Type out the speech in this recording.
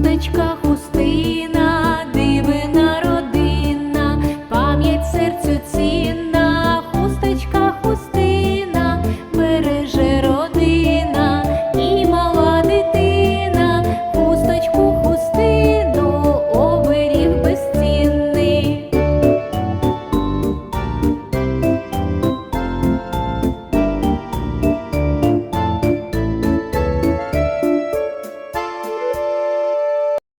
хусточка хустина.